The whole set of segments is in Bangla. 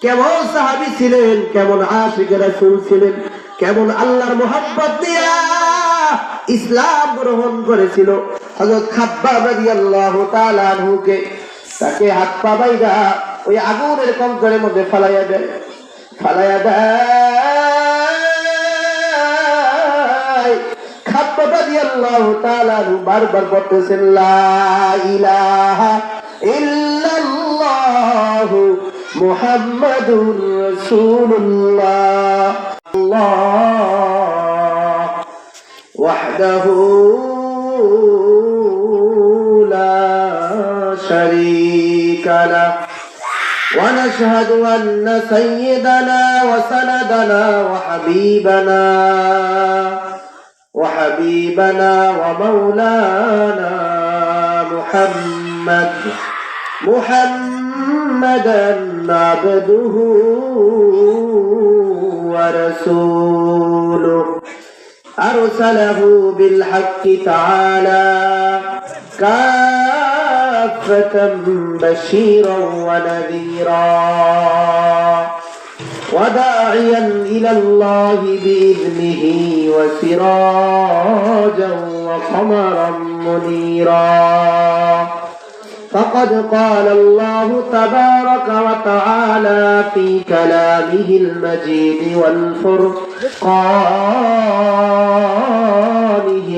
কেমন ছিলেন, কেমন কেমন আল্লাহর দিয়া ইসলাম গ্রহণ করেছিল। তাকে হাত পা ওই আগুনের মধ্যে ফালাইয়া দেয়। ফালাইয়া দেয়। খাব্বাব রাদিয়াল্লাহু তাআলা আনহু বারবার বলতেছেন লা ইলাহা ইল্লাল্লাহু মুহাম্মাদুর রাসূলুল্লাহ আল্লাহ وحده لا شريك له ونشهد أن سيدنا وسندنا وحبيبنا وحبيبنا ومولانا محمد. محمدا عبده ورسوله. أرسله بالحق تعالى كافة بشيرا ونذيرا. وداعيا إلى الله بإذنه وسراجا وقمرا منيرا. فقد قال الله تبارك وتعالى في كلامه المجيد والفرقانه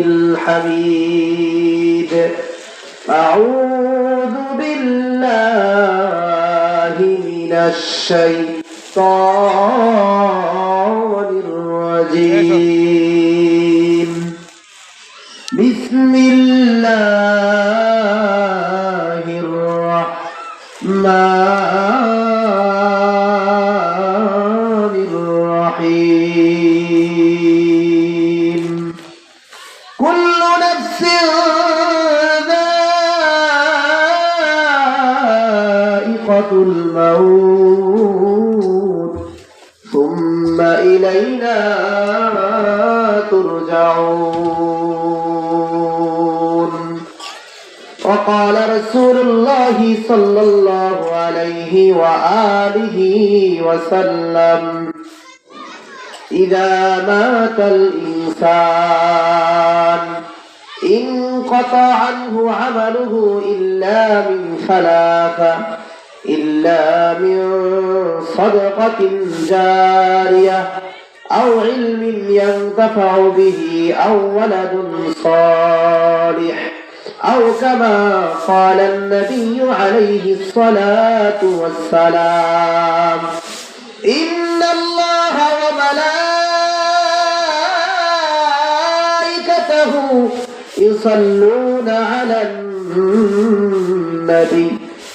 الحميد. أعوذ بالله من الشيطان सा إلا من صدقة جارية أو علم ينتفع به أو ولد صالح أو كما قال النبي عليه الصلاة والسلام إن الله وملائكته يصلون على النبي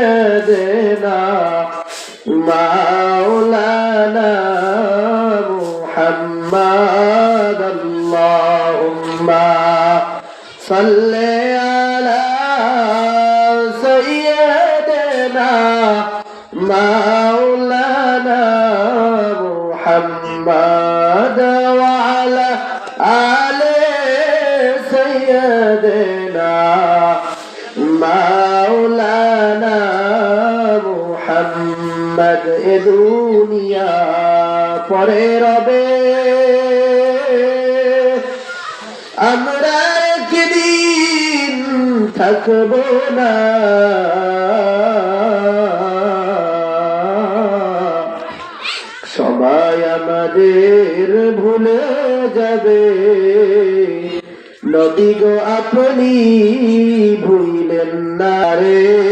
سيدنا مولانا محمد اللهم صل على سيدنا مولانا দুনিয়া, পরে রবে। আমরা একদিন থাকব না। সবাই আমাদের ভুলে যাবে। নদী গো, আপনি ভুইলেন না রে।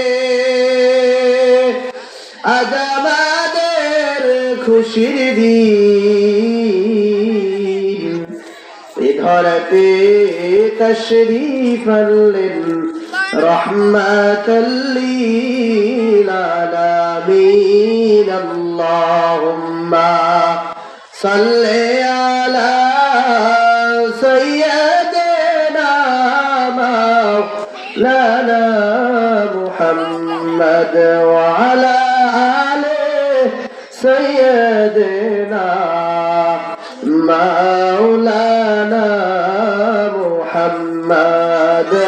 খুশির দিন এ ধরতে তশরিফ আনলেন রহমাতাল্লিল আলামিন আল্লাহুম্মা সাল্লি আলা সাইয়্যিদিনা মাওলানা মুহাম্মদ ওয়া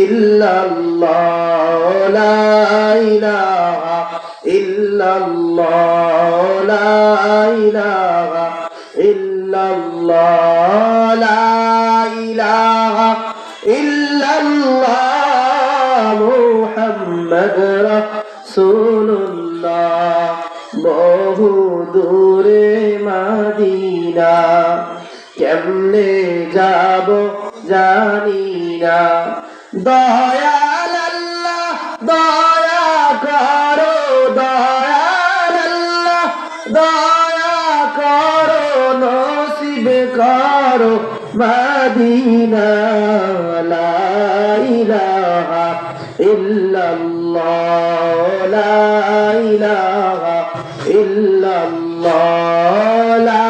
ইল্লাল্লাহ, লা ইলাহা ইল্লাল্লাহ, লা ইলাহা ইল্লাল্লাহ, লা ইলাহা ইল্লাল্লাহ, মুহাম্মদ রাসূলুল্লাহ। বহু দূরে মদিনা, কেমনে যাব জানি না। দয়াল আল্লাহ, দয়া করো, দয়াল আল্লাহ, দয়া করো, নসিব করো মদিনা, লা ইলাহা ইল্লাল্লাহ, লা ইলাহা ইল্লাল্লাহ, লা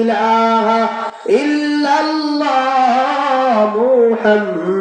ইলাহা ইল্লাল্লাহ, মুহাম্মদ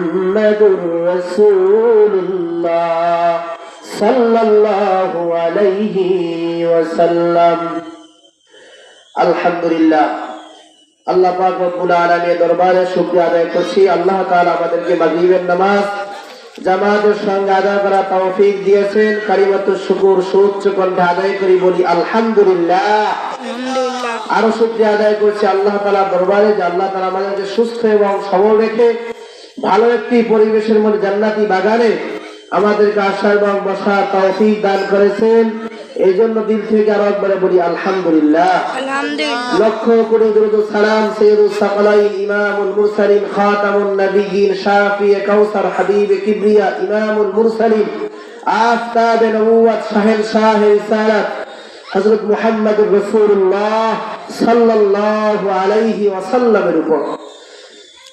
মুহাম্মাদুর রাসূলুল্লাহ সাল্লাল্লাহু আলাইহি ওয়াসাল্লাম। আলহামদুলিল্লাহ। আল্লাহ পাক রব্বুল আলামিনের দরবারে শুকরিয়া আদায় করছি। আল্লাহ তাআলা আমাদেরকে মাগরিবের নামাজ, জামাতের সঙ্গে আদায় করা তৌফিক দিয়েছেন। কারিমাত শুকুর, সুউচ্চ কণ্ঠে আদায় করি বলি আলহামদুলিল্লাহ। আরও শুক্রিয়া আদায় করছি আল্লাহ তালা দরবারে, যে আল্লাহ তালা আমাদেরকে সুস্থ এবং সবল রেখে ভালো একটি পরিবেশের মধ্যে জান্নাতি বাগানে আমাদেরকে আসা এবং বসা তৌফিক দান করেছেন। এই জন্য দিল থেকে আরও একবারে বলি আলহামদুলিল্লাহ। লক্ষ কোটি দুরুদ ও সালাম সৈয়দুল সাকালাইন ইমামুল মুরসালিন খাতামুন শাফি কাউসার হাবিব কিবরিয়া ইমামুল মুরসালিন আফতাব নবুয়ত শাহেন শাহ রিসালাত হযরত মুহাম্মদুর রাসূলুল্লাহ সাল্লাল্লাহু আলাইহি ওয়াসাল্লামের উপর।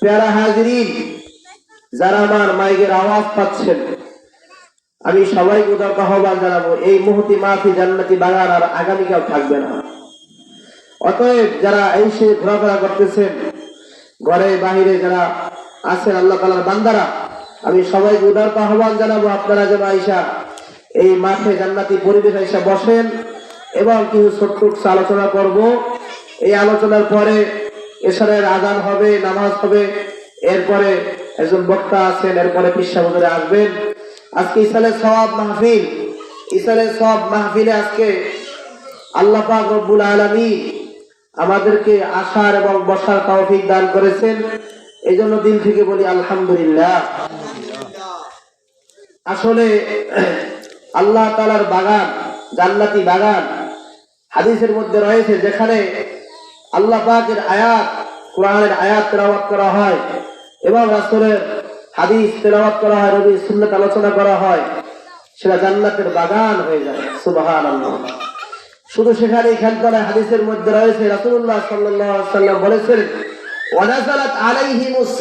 প্যারা হাজিরিন যারা আমার মাইকের আওয়াজ পাচ্ছেন, আমি সবাইকে উদার আহ্বান জানাব, এই মুহূর্তে মাফি জান্নাতি বাগান আর আগামীকাল থাকবে না। অতএব যারা এই সে ঘোরাফেরা করতেছেন, ঘরে বাহিরে যারা আছেন আল্লাহ তালার বান্দারা, আমি সবাইকে উদারত আহ্বান জানাব, আপনারা যেন আইসা এই মাঠে জান্নাতি পরিবেশ আইসা বসেন এবং কিছু ছোট্ট আলোচনা করব। এই আলোচনার পরে এসারের আজান হবে, নামাজ হবে, এরপরে একজন বক্তা আছেন, এরপরে পিসা বদরে আসবেন। আজকে ইসালের সব মাহফিল। ইসালের সব মাহফিলে আজকে আল্লাহ রব্বুল আলামিন আমাদেরকে আসার এবং বসার তৌফিক দান করেছেন। এই জন্য দিল থেকে বলি আলহামদুলিল্লাহ। আসলে আল্লাহ তালার বাগান, জান্নাতি বাগান হাদিসের মধ্যে রয়েছে, যেখানে আল্লাহ পাকের আয়াত, কোরআনের আয়াত তেলাওয়াত করা হয়। এবং রাসূলের হাদিস তেলাওয়াত করা হয় রবি সুন্নাত আলোচনা করা হয় সেটা জান্নাতের বাগান হয়ে যায়। সুবহানাল্লাহ। শুধু সেখানে খেলতলায় হাদিসের মধ্যে রয়েছে রাসূলুল্লাহ সাল্লাল্লাহু আলাইহি সাল্লাম বলেছেন ওয়ানাজালাত আলাইহিমুস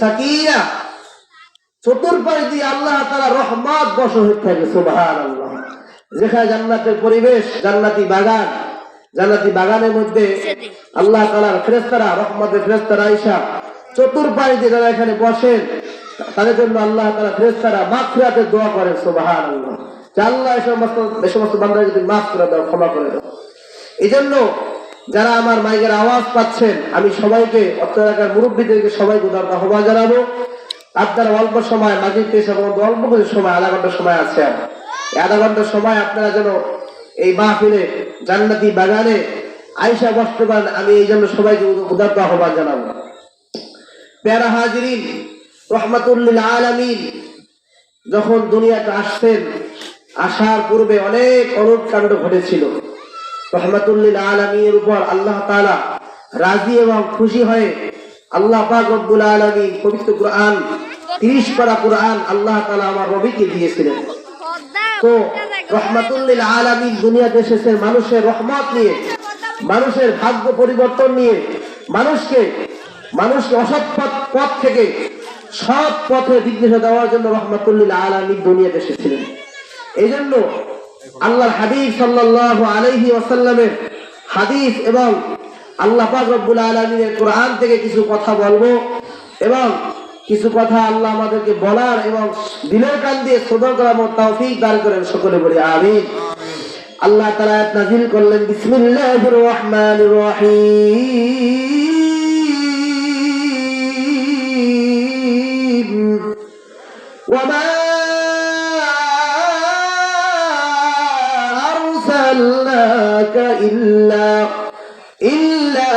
চতুর্পাশ দিয়ে আল্লাহ তারা রহমত বস হয়ে থাকে সুবাহান আল্লাহ যেখানে জান্নাতের পরিবেশ জান্নাতি বাগান জান্নাতি বাগানের মধ্যে আল্লাহ তালার ফেরেস্তারা রহমতের ফেরেস্তারা আইসা চতুর্পাশ দিয়ে যারা এখানে বসেন, তাদের জন্য আল্লাহ তালা ফেরেস্তারা মাফ ফিরাতে দোয়া করেন সুবাহান আল্লাহ এই সমস্ত এই সমস্ত বান্ধব যদি মাফ করে দাও, ক্ষমা করে দাও। এই জন্য যারা আমার মাইকের আওয়াজ পাচ্ছেন, আমি সবাইকে এলাকার মুরব্বীদেরকে সবাইকে উদার আহ্বান জানাব। আপনারা অল্প সময় মাঝে পেশা অল্প কিছু সময়, আধা ঘণ্টা সময় আছে। আধা ঘণ্টা সময় আপনারা যেন এই মাহফিলে, জান্নাতি বাগানে আইসা বসতে পারেন, আমি এই জন্য সবাইকে উদার আহ্বান জানাব। প্যারা হাজিরিন, রহমাতুল্লিল আলামিন, যখন দুনিয়াতে আসছেন আসার পূর্বে অনেক অনুপ কাণ্ড ঘটেছিল। রহমাতুল্লিল আলমীর উপর আল্লাহ তাআলা রাজি এবং খুশি হয়ে আল্লাহ পাক রব্বুল আলামিন পবিত্র কোরআন, তিরিশ পারা কোরআন আল্লাহ তাআলা আমার রবিকে দিয়েছিলেন। তো রহমাতুল্লিল আলামিন দুনিয়াতে এসেছেন মানুষের রহমত নিয়ে, মানুষের ভাগ্য পরিবর্তন নিয়ে, মানুষকে মানুষকে অসৎ পথ পথ থেকে সৎ পথে দিগ্দেশে দেওয়ার জন্য রহমাতুল্লিল আলামিন দুনিয়াতে এসেছিলেন। এই জন্য আল্লাহর হাবিব সাল্লাল্লাহু আলাইহি ওয়াসাল্লামের হাদিস এবং আল্লাহ রব্বুল আলামিনের কোরআন থেকে কিছু কথা বলব এবং কিছু কথা আল্লাহ আমাদেরকে বলার এবং দিলের কান দিয়ে শ্রবণ করার মতো তৌফিক দান করেন, সকলে বলি আমিন। আল্লাহ তাআলা নাজিল করলেন, বিসমিল্লাহির রহমানির রহিম। وما أرسلناك إلا إلا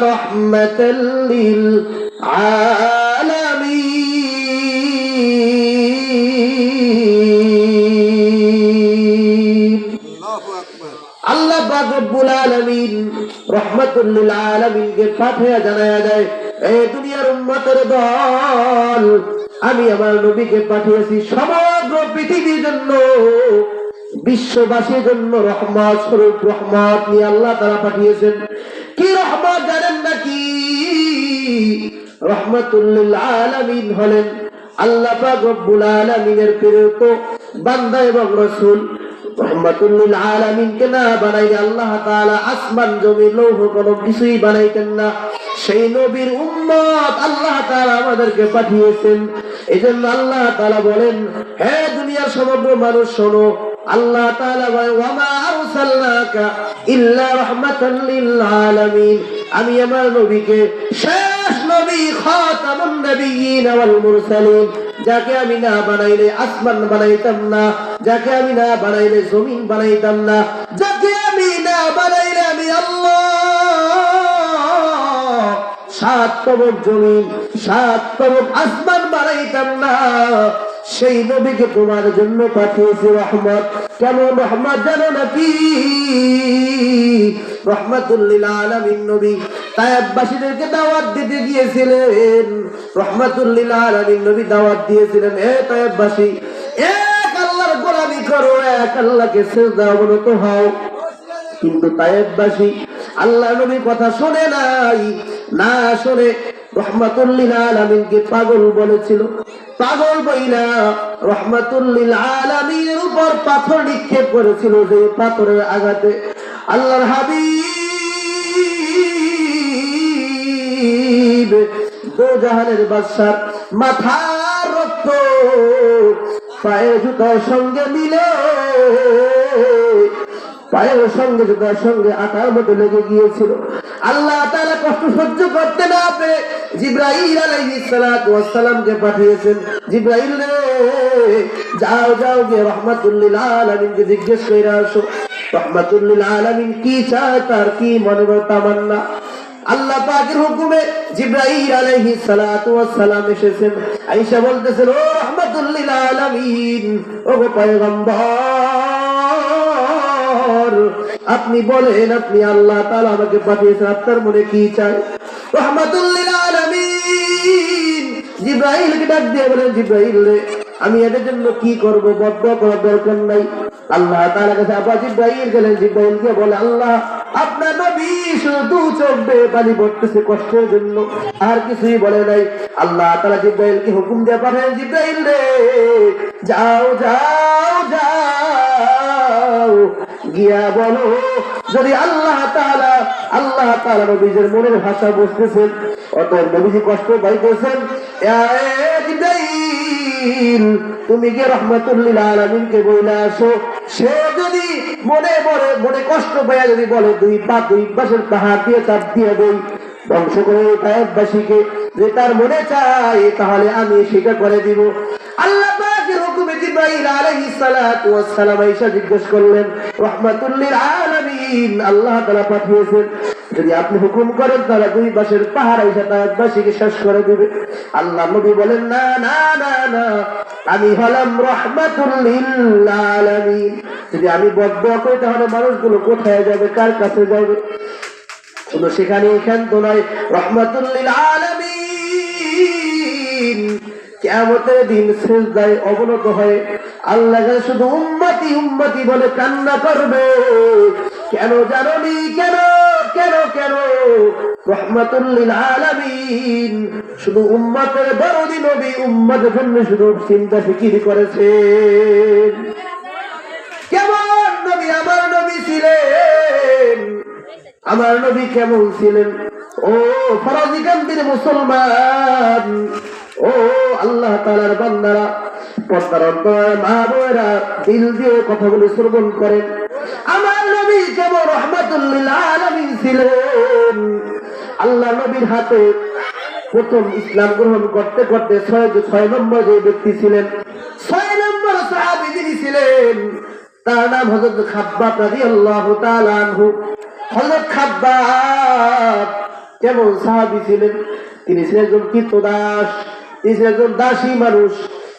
رحمة للعالمين আল্লাহ পাক রব্বুল আলামিন রহমাতুল লিল আলামিনকে পাঠিয়ে জানায়া যায় এই দুনিয়ার উম্মতের দল আমি আমার নবীকে পাঠিয়েছি সমগ্র পৃথিবীর জন্য, বিশ্ববাসীর জন্য রহমত স্বরূপ, রহমত নিয়ে আল্লাহ তারা পাঠিয়েছেন। কি রহমত জানেন নাকি? রহমতুল্লিল আলামিন হলেন আল্লাহ রব্বুল আলামিনের প্রেরিত বান্দা এবং রাসূল। আমাদেরকে পাঠিয়েছেন। আল্লাহ বলেন, হে দুনিয়ার সমগ্র মানুষ, শোনো, আল্লাহ তাআলা ইল্লা আমি আমার নবীকে যাকে আমি না বানাইলে আসমান বানাইতাম না, যাকে আমি না বানাইলে জমিন বানাইতাম না, যাকে আমি না বানাইলে আমি সাত তবক জমিন, সাত তবক আসমান বানাইতাম না। সেই নবীকে তোমার জন্য পাঠিয়েছে রহমত। কেমন রহমত জানো নাকি? রহমাতুল্লিল আলামিন নবী তায়েববাসীদেরকে দাওয়াত দিতে গিয়েছিলেন। রহমাতুল্লিল নবী দাওয়াত দিয়েছিলেন। তায়েববাসী এক আল্লাহর গোলামি করো, এক আল্লাহকে অবনত হও। কিন্তু আল্লাহ নবী কথা নাই, না রহমাতুল্লিল আলামিনকে পাগল বলেছিল। পাগল বইলা, রহমাতুল্লিল আলামিনের উপর পাথর নিক্ষেপ করেছিল যে পাথরের আঘাতে। আল্লাহর হাবিব দো জাহানের বাদশার মাথার রক্ত পায়ের জুতার সঙ্গে মিলে, পায়ের সঙ্গে জুতার সঙ্গে আটার মতো লেগে গিয়েছিল। আল্লাহ তাআলা কষ্ট সহ্য করতে না পেরে জিব্রাইল আলাইহিস সালাতু পাঠিয়েছেন। জিব্রাইল রে, যাও যাও গিয়ে রহমাতুল্লিল আলামিনকে জিজ্ঞেস করে আসো। রহমাতুল্লিল আলামিন কি চায়, তার কি মনের তামান্না? আল্লাহ পাকের হুকুমে জিব্রাইল আলাইহিস সালাতু ওয়াস সালাম এসেছেন। আয়েশা বলতেছেন, ও রাহমাতুল লিল আলামিন ও পয়গম্বর, আপনি বলেন, আপনি আল্লাহ তাআলা আমাকে পাঠিয়েছেন, আপনার মনে কি চাই? রাহমাতুল লিল আলামিন, জিব্রাইলকে ডাক দিয়ে বলেন, জিব্রাইল রে আমি এদের জন্য কি করব? বদ্ধ করার দরকার নাই। আল্লাহ তাআলা কাছে আবার জিব্রাইল গেলেন। জিব্রাইলকে বলে, আল্লাহ, আপনার নবী শুধু দু চোখ পানি পড়তেছে কষ্টের জন্য। আর কিছুই বলে নাই। আল্লাহ তাআলা জিব্রাইলকে হুকুম দিয়ে পাঠান জিব্রাইল রে, যাও যাও যাও। গিয়া বলো, যদি আল্লাহ তাআলা আল্লাহ তাআলা নবীজের মনের ভাষা বুঝতেছেন অত নবীজি কষ্ট পাইতেছেন। এ তুমি গিয়ে রহমাতুল্লিল আলামিনকে বইলা আসো। সে যদি মনে মনে মনে কষ্ট পাইয়া যদি বলে, দুই পা, দুই পাশের পাহাড় দিয়ে চাপ দিয়ে দেই ধ্বংস করে কায়েববাসীকে যে তার মনে চায়, তাহলে আমি সেটা করে দিব। আল্লাহ জিজ্ঞেস করলেন, রাহমাতুল লিল আল্লাহ পাঠিয়েছেন। যদি আপনি হুকুম করেন, তাহলে দুই পাশের পাহাড় আইসা তাবাসীকে শেষ করে দিবে। আল্লাহ নবী বলেন, না না না না, আমি হলাম রাহমাতুল যদি আমি বদ্ধ করি, তাহলে মানুষগুলো কোথায় যাবে, কার কাছে যাবে? শুধু সেখানে এখান তো নয় রহমতুল্লিল আলামিন কেমতের দিন সেজদায় অবনত হয়ে। আল্লাহ শুধু উম্মতি উম্মতি বলে কান্না করবে। কেন জাননি, কেন? কেন কেন? রহমতুল্লিল আলামিন শুধু উম্মতের বড়দি নবী উম্মতের জন্য শুধু চিন্তা ফিকির করেছেন। কেমন নবী, আমার নবী ছিলেন? আমার নবী কেমন ছিলেন? ও ফরাজিকান্তির মুসলমান। ও, আল্লাহ তালার বান্দারা অন্তর মা বোয়েরা দিল দিয়ে কথাগুলি শ্রবণ করেন। আমার নবী কেমন রহমাতুল্লিল ছিলেন, আল্লাহ নবীর হাতে প্রথম ইসলাম গ্রহণ করতে করতে ছয় ছয় নম্বর যে ব্যক্তি ছিলেন, ছয় নম্বর সাহাবি যিনি ছিলেন, তার নাম হজরত খাব্বাব রাদিয়াল্লাহু তাআলা আনহু। হজরত খাব্বাব কেমন সাহাবি ছিলেন? তিনি ছিলেন একজন কীর্তদাস, তিনি ছিলেন একজন দাসী মানুষ,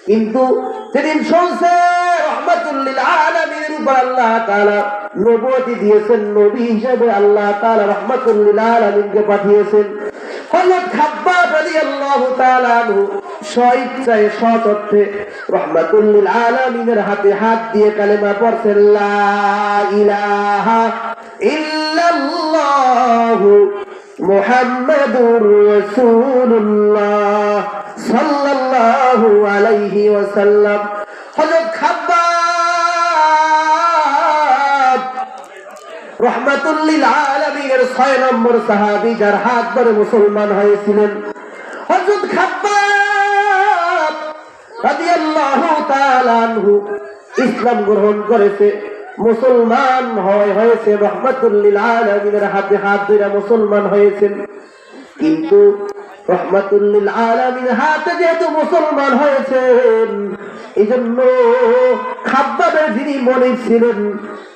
কিন্তু যেদিন শুনছে রহমাতুল্লিল হাতে হাত দিয়ে কালেমা পড়ছেন সাল্লাল্লাহু আলাইহি ওয়াসাল্লাম। হযরত ছয় নম্বর সাহাবি যার হাত মুসলমান হয়েছিলেন। ইসলাম গ্রহণ করেছে। মুসলমান হয় হয়েছে রহমাতুল্লিল আলমিনের হাতে হাত ধরে মুসলমান হয়েছেন। কিন্তু রহমাতুল্লিল আলামিন হাতে যেহেতু মুসলমান হয়েছেন এই জন্য খাব্বাবের যিনি মনিব ছিলেন,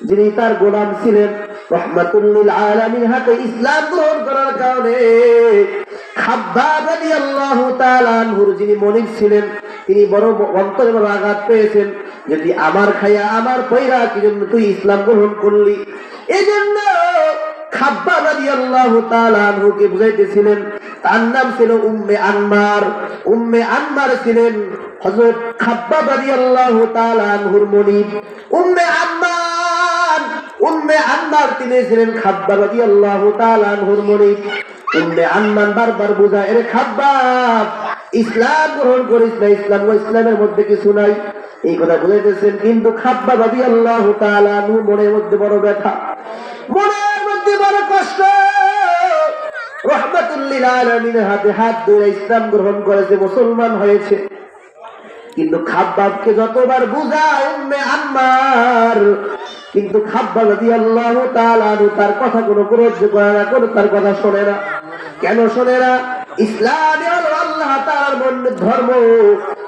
যিনি তার গোলাম ছিলেন রহমাতুল্লিল আলামিন হাতে ইসলাম গ্রহণ করার কারণে খাব্বাব রাদিয়াল্লাহু তাআলা আনহুর যিনি মনিব ছিলেন, তিনি বড় অন্তরে বড় আঘাত পেয়েছেন, যদি আমার খাইয়া আমার পয়রা কি জন্য তুই ইসলাম গ্রহণ করলি? এই জন্য খাব্বা খাব্বা খাব্বা বারবার এর খাব্বাব ইসলাম গ্রহণ করিস না, ইসলাম ইসলামের মধ্যে কিছু নাই। এই কথা বুঝাইতেছেন, কিন্তু খাব্বা ভাবি আল্লাহ মনের মধ্যে বড় ব্যথা। বড় কষ্ট। আলমিনের হাতে হাত ধরে ইসলাম গ্রহণ করেছে মুসলমান হয়েছে। কিন্তু খাব্বাবকে যতবার বুঝায়, উম্মে কিন্তু খাব্বাব যদি আল্লাহ তার কথা কোনো গ্রহ্য করে না, কোনো তার কথা শোনে না। কেন শোনে না? ইসলামে আল্লাহ ধর্ম।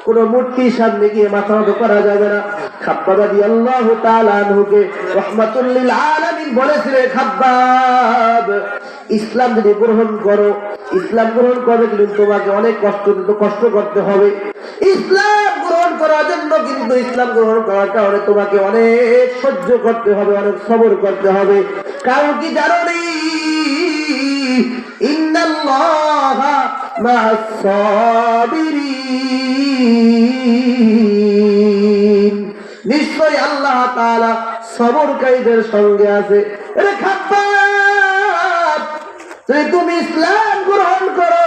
কোন মূর্তির সামনে গিয়ে মাথা নত করা যাবে না। খাব্বাব রাদিয়াল্লাহু তাআলা আনহুকে রাহমাতুল আলামিন বলেছিলেন, খাব্বাব, ইসলাম যদি গ্রহণ করো, ইসলাম গ্রহণ করবে কিন্তু তোমাকে অনেক কষ্ট, কিন্তু কষ্ট করতে হবে। ইসলাম গ্রহণ করার জন্য কিন্তু ইসলাম গ্রহণ করার কারণে তোমাকে অনেক সহ্য করতে হবে, অনেক সবর করতে হবে। কারণ কি জানো নি? ইন্নাল্লাহা নিশ্চয় আল্লাহ সবরকারীদের সঙ্গে আছে। তুমি ইসলাম গ্রহণ করো,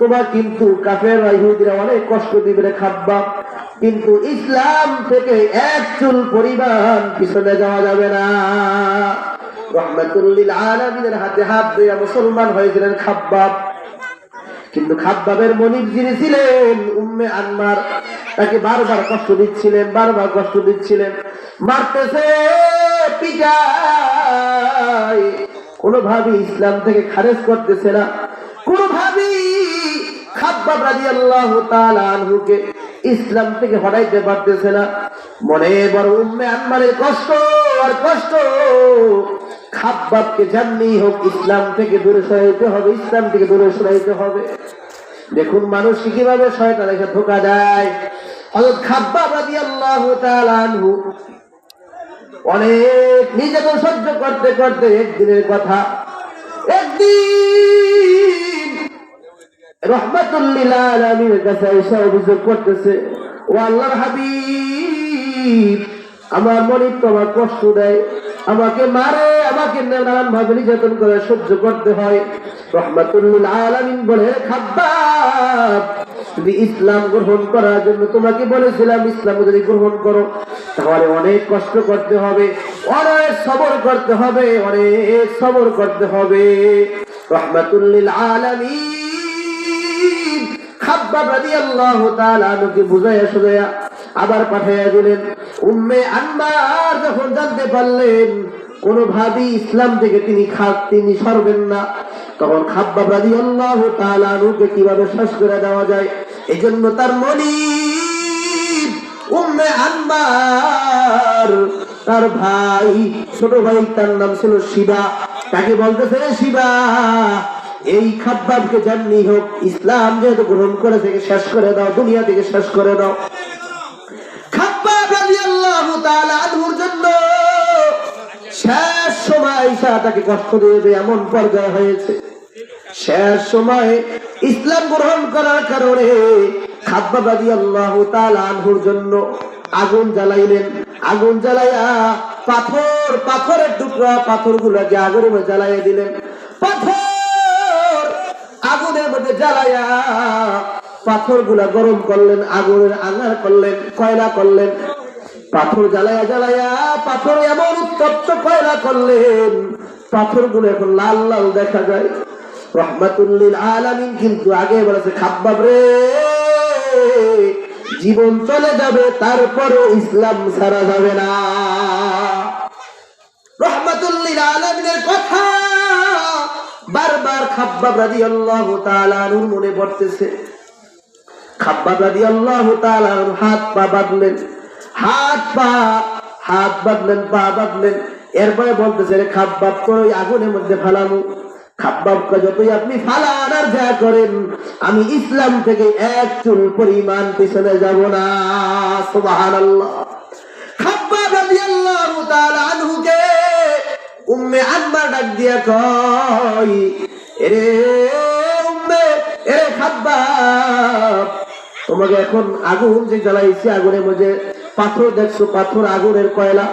তোমার কিন্তু কাফের ইহুদিরা অনেক কষ্ট দিবে রে খাব্বাব কিন্তু ইসলাম থেকে এক চুল পরিমাণ পিছনে যাওয়া যাবে না। রহমাতুল্লিল আলামিনের হাতে হাত দিয়ে মুসলমান হয়েছিলেন খাব্বাব কিন্তু খাব্বাবের মনিব যিনি ছিলেন, উম্মে আনমার, তাকে বারবার কষ্ট দিচ্ছিলেন, বারবার কষ্ট দিচ্ছিলেন। মারতেছে কোনোভাবে ইসলাম থেকে খারেজ করতেছে না। কোনোভাবেই আনহুকে ইসলাম থেকে হটাইতে পারতেছে না। মনে বড় উম্মে আনমারের কষ্ট আর কষ্ট। খাব্বাবকে জাননি হোক ইসলাম থেকে দূরে সরাইতে হবে, ইসলাম থেকে দূরে সরাইতে হবে। দেখুন মানুষ কীভাবে শয়তান এসে ধোকা দেয়। হযরত খাব্বাব রাদিয়াল্লাহু তাআলা আনহু অনেক নির্যাতন সহ্য করতে করতে একদিনের কথা, একদিন রহমাতুল্লিল আলামিনের কাছে এসে অভিযোগ করতেছে, ও আল্লাহর হাবিব আমার মনিব তো আমার কষ্ট দেয়। আমাকে মারে, আমাকে নানান ভাবে নির্যাতন করে সহ্য করতে হয়। রহমাতুল্লিল আলামিন বলে খাব্বাব তুমি ইসলাম গ্রহণ করার জন্য তোমাকে বলেছিলাম, ইসলাম যদি গ্রহণ করো, তাহলে অনেক কষ্ট করতে হবে, অনেক সবর করতে হবে, অনেক সবর করতে হবে। রহমাতুল্লিল আলামিন খাব্বাব রাদিয়াল্লাহু তাআলা আনুকে বুঝাইয়া সুজাইয়া আবার পাঠাইয়া দিলেন। উম্মে আনমার যখন জানতে পারলেন কোনোভাবেই ইসলাম থেকে তিনি খাত তিনি সরবেন না। তখন খাব্বাব রাদিয়াল্লাহু তাআলা আনুকে কীভাবে শেষ করে দেওয়া যায়? এই জন্য তার মনি উম্মে আনমার তার ভাই, ছোট ভাই, তার নাম ছিল শিবা। তাকে বলতেছে "রে শিবা, এই খাব্বাবকে জাননি হোক ইসলাম যেহেতু গ্রহণ করে থেকে শেষ করে দাও, দুনিয়া থেকে শেষ করে দাও। শেষ সময় কষ্ট এমন হয়েছে। শেষ ইসলাম গ্রহণ করার কারণে রাদিয়াল্লাহু তাআলা আনহুর জন্য আগুন জ্বালাইলেন। আগুন জ্বালাইয়া পাথর, পাথরের টুকরা পাথরগুলোকে আগুনের মধ্যে জ্বালাইয়া দিলেন। পাথর আগুনের মধ্যে জ্বালাইয়া পাথরগুলা গরম করলেন, আগুনের আঙার করলেন, কয়লা করলেন পাথর জ্বালাইয়া জ্বালাইয়া পাথর এমন উত্তপ্ত কয়লা করলেন। পাথরগুলো এখন লাল লাল দেখা যায়। রহমাতুল্লিল আলামিন কিন্তু আগে বলেছে, খাব্বাব রে, জীবন চলে যাবে, তারপরে ইসলাম ছাড়া যাবে না। রহমাতুল্লিল আলামিনের কথা বারবার খাব্বাব রাদিয়াল্লাহু তাআলা আনহুর মনে পড়তেছে। খাব্বাব রাদিয়াল্লাহু তাআলা আনহু হাত পা বাঁধলেন। হাত পা, হাত বাঁধলেন, পা বাঁধলেন। এরপরে বলতেছে রে খাব্বাব তোর ওই আগুনের মধ্যে ফালামু। খাব্বাবকে যতই আপনি ফালান, আর যা করেন, আমি ইসলাম থেকে এক চুল পরিমাণ পিছনে যাব না। সুবহানাল্লাহ। খাব্বাব রাদিয়াল্লাহু তাআলা উম্মে আম্মার ডাক দিয়া কই এরে উম্মে, এরে খাব্বাব তোমাকে এখন আগুন যে জ্বালাইছি, আগুনের মধ্যে পাথর দেখছ, পাথর আগুনের কয়লা,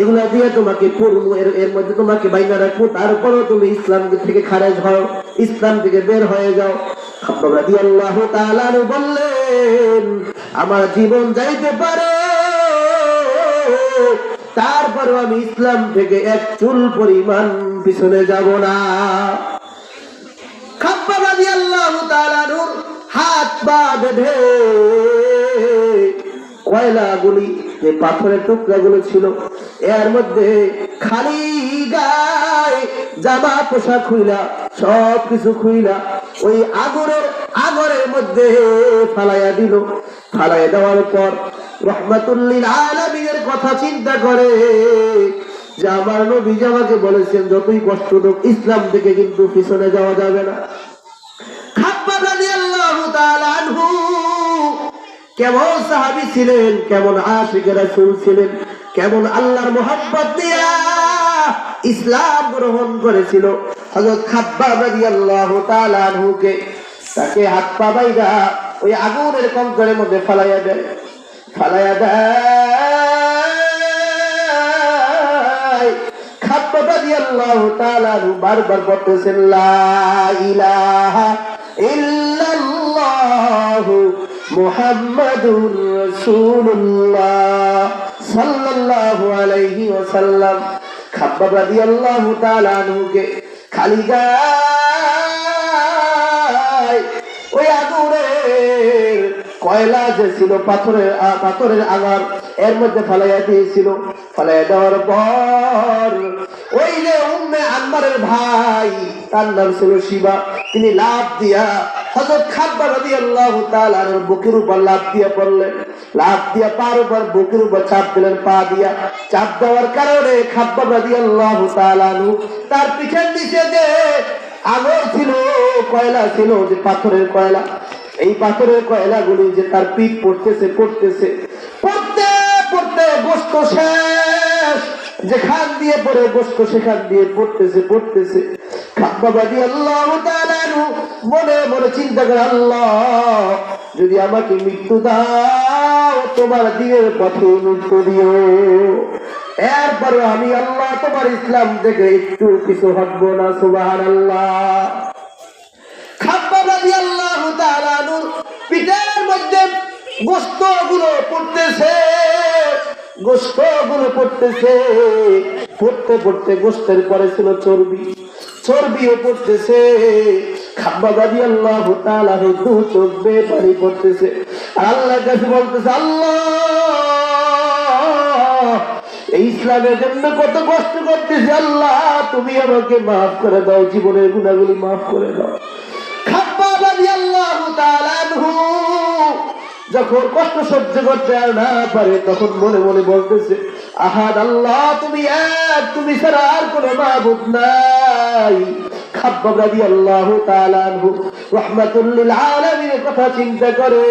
এগুলা দিয়ে তোমাকে পড়ব এর এর মধ্যে তোমাকে বাইনা রাখব, তারপরও তুমি ইসলাম থেকে খারেজ হও, ইসলাম থেকে বের হয়ে যাও। বললেন, আমার জীবন যাইতে পারে, তারপরও আমি ইসলাম থেকে এক চুল পরিমাণ পিছনে যাব না। হাত পা বেঁধে কয়লাগুলি যে পাথরের টুকরাগুলো ছিল, এর মধ্যে খালি গায়ে জামা পোশাক খুইলা সব কিছু খুইলা, ওই আগুনের আগরের মধ্যে ফালাইয়া দিল। ফালাইয়া দেওয়ার পর রহমাতুল্লিল আলমিনের কথা চিন্তা করে যে আমার নবী আমাকে বলেছেন, যতই কষ্ট হোক, ইসলাম থেকে কিন্তু পিছনে যাওয়া যাবে না। কেমন সাহাবী ছিলেন? কেমন আশিকের রাসূল ছিলেন? কেমন আল্লাহর দিয়া ইসলাম গ্রহণ করেছিল। হযরত খাব্বাব রাদিয়াল্লাহু তাআলা আনহুকে তাকে হাত পা বাইরা ওই আগুনের কঙ্করের মধ্যে ফালাইয়া দেয়। ফালাইয়া দেয়। খাব্বাব রাদিয়াল্লাহু তাআলা আনহু বারবার বলতেছেন, লা ইলাহা ইল্লাল্লাহু মুহাম্মাদুর রাসূলুল্লাহ সাল্লাল্লাহু আলাইহি ওয়াসাল্লাম। খাব্বাব রাদিয়াল্লাহু তাআলা আনহুকে খালি গায় ওই আগুনের কয়লা যে ছিল পাথরের পাথরের আগার, এর মধ্যে ফালাইয়া দিয়েছিল। ফালাইয়া দেওয়ার পর ওই যে উম্মে আনমারের ভাই, তার নাম ছিল শিবা, তিনি লাভ দিয়া বুকের উপর পার উপর দিলেন, পা দিয়া চাপ দেওয়ার কারণে তার নিচে যে ছিল, কয়লা ছিল, যে পাথরের কয়লা, এই পাথরের যে তার পিঠ পড়তেছে পড়তেছে, পড়তে পড়তে গোস্ত শেষ, যেখান দিয়ে পড়ে গোস্ত সেখান দিয়ে পড়তেছে পড়তেছে। মনে মনে চিন্তা করে, আল্লাহ, যদি আমাকে মৃত্যু দাও, তোমার দিনের পথে দিও। এরপরে আমি আল্লাহ, তোমার ইসলাম থেকে একটু কিছু হটবো না সুবাহান আল্লাহ গোস্তগুলো পড়তেছে পড়তে পড়তে গোস্তের পরে ছিল চর্বি। চর্বিও পড়তেছে। পড়তেছে। আল্লাহ, এই ইসলামের জন্য কত কষ্ট করতেছে, আল্লাহ, তুমি আমাকে মাফ করে দাও, জীবনের গুণাগুলি মাফ করে দাও। তাআলা আনহু যখন কষ্ট সহ্য করতে আর না পারে, তখন মনে মনে বলতেছে, আহাদ আল্লাহ, তুমি এক, তুমি ছাড়া আর কোন মাবুদ নাই। খাব্বাব রাহমাতুল লিল কথা চিন্তা করে,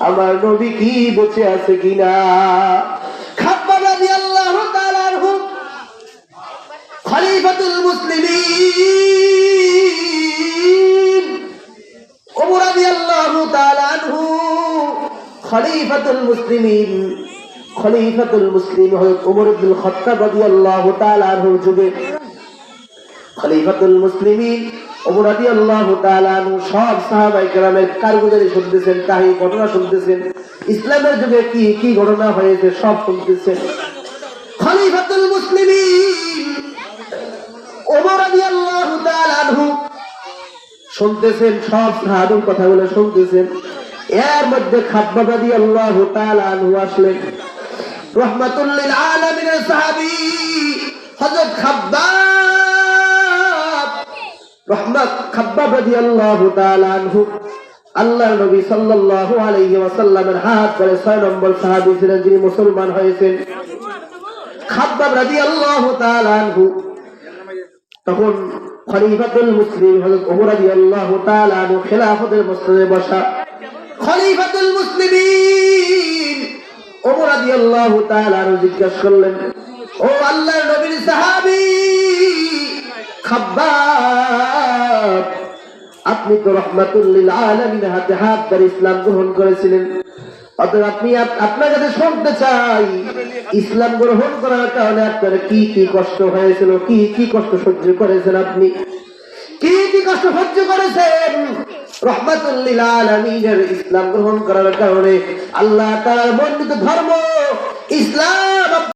আমার কি আছে কিনা? মুসলিমিন খলিফাতুল মুসলিমিন। খলিফাতুল মুসলিম হযরত ওমর ইবনে খাত্তাব রাদিয়াল্লাহু তাআলা যুগে। খলিফাতুল মুসলিমিন ওমর রাদিয়াল্লাহু তাআলা আনহু সব সাহাবায়ে কেরামের কারগুজারি শুনতেছেন, তাহি ঘটনা শুনতেছেন। ইসলামের যুগে কি কি ঘটনা হয়েছে সব শুনতেছেন। খলিফাতুল মুসলিমিন ওমর রাদিয়াল্লাহু তাআলা আনহু শুনতেছেন, সব সাহাবীর কথাগুলো শুনতেছেন। এর মধ্যে খাব্বাব রাদিয়াল্লাহু তাআলা আনহু আসলেন রহমাতুল্লিল আলামিনের সাহাবী হযরত খাব্বাব আনহু, আল্লাহর নবী সাল্লাল্লাহু আলাইহি ওয়াসাল্লামের হাত ধরে ছয় নম্বর সাহাবী ছিলেন যিনি মুসলমান হয়েছেন। খাব্বাব রাদিয়াল্লাহু তাআলা আনহু, তখন খলিফাতুল মুসলিম হযরত ওমর রাদিয়াল্লাহু তাআলা আনহু খেলাফতের মসনদে বসা খলিফাতুল মুসলিমিন। ওমর রাদিয়াল্লাহু তাআলা জিজ্ঞাসা করলেন, ও আল্লাহর নবীর সাহাবী, খাব্বাব, আপনি তো রহমাতুল্লিল আলামিনের হাতে হাত ধরে ইসলাম গ্রহণ করেছিলেন। অতএব আপনি আপ- আপনার কাছে শুনতে চাই, ইসলাম গ্রহণ করার কারণে আপনার কি কি কষ্ট হয়েছিল, কি কি কষ্ট সহ্য করেছেন আপনি? কি কি কষ্ট সহ্য ইসলাম গ্রহণ করার কারণে আল্লাহ তার বর্ণিত ধর্ম ইসলাম